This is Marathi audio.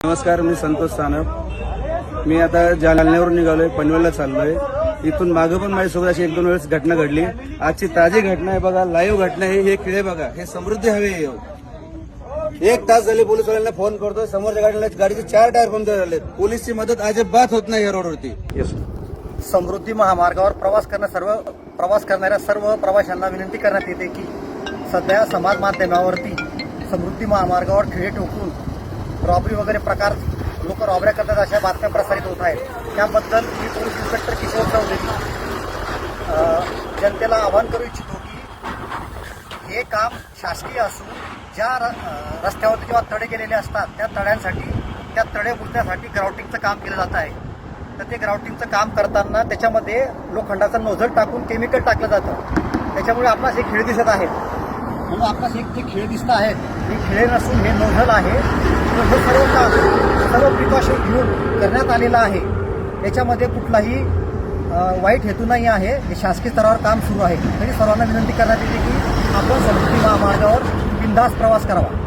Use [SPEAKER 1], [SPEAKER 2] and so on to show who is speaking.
[SPEAKER 1] नमस्कार मी संतोष सानप. मी आता जालन्यावरून निघालोय पनवेलला चाललोय. इथून मागं पण माझ्यासोबत अशी एक दोन वेळेस घटना घडली. आजची ताजी घटना आहे बघा लाईव्ह घटना आहे हे किडे बघा हे समृद्धी हवे आहे. एक तास झाले पोलिसवाल्यांना फोन करतोय समोरच्या गाडीला गाडीचे चार टायर पंक्चर झाले पोलीसची मदत अजिबात होत नाही या रोडवरती.
[SPEAKER 2] समृद्धी महामार्गावर प्रवास करण्या सर्व प्रवास करणाऱ्या सर्व प्रवाशांना विनंती करण्यात येते की सध्या समाज माध्यमावरती समृद्धी महामार्गावर खिळे ठोकून रॉबरी वगैरे प्रकार लोक रॉबऱ्या करतात अशा बातम्या प्रसारित होत आहेत. त्याबद्दल मी पोलीस इन्स्पेक्टर किशोर चौधरी जनतेला आवाहन करू इच्छितो की हे काम शासकीय असून ज्या र- रस्त्यावरती जेव्हा तडे गेलेले असतात त्या तड्यांसाठी त्या तडे बुजण्यासाठी ग्राउटिंगचं काम केलं जात आहे. तर ते ग्राउटिंगचं काम करताना त्याच्यामध्ये लोखंडाचा नोझल टाकून केमिकल टाकलं जातं. त्याच्यामुळे आपणास हे खेळ दिसत आहेत म्हणून आपणास एक जे खेळ दिसत आहेत हे खेळ नसून हे नोझल आहे. तर हे सर्व काम सर्व प्रिकॉशन घेऊन करण्यात आलेलं आहे. याच्यामध्ये कुठलाही वाईट हेतू नाही आहे. हे शासकीय स्तरावर काम सुरू आहे. तरी सर्वांना विनंती करण्यात येते की आपण समृद्धी महामार्गावर बिंदास प्रवास करावा.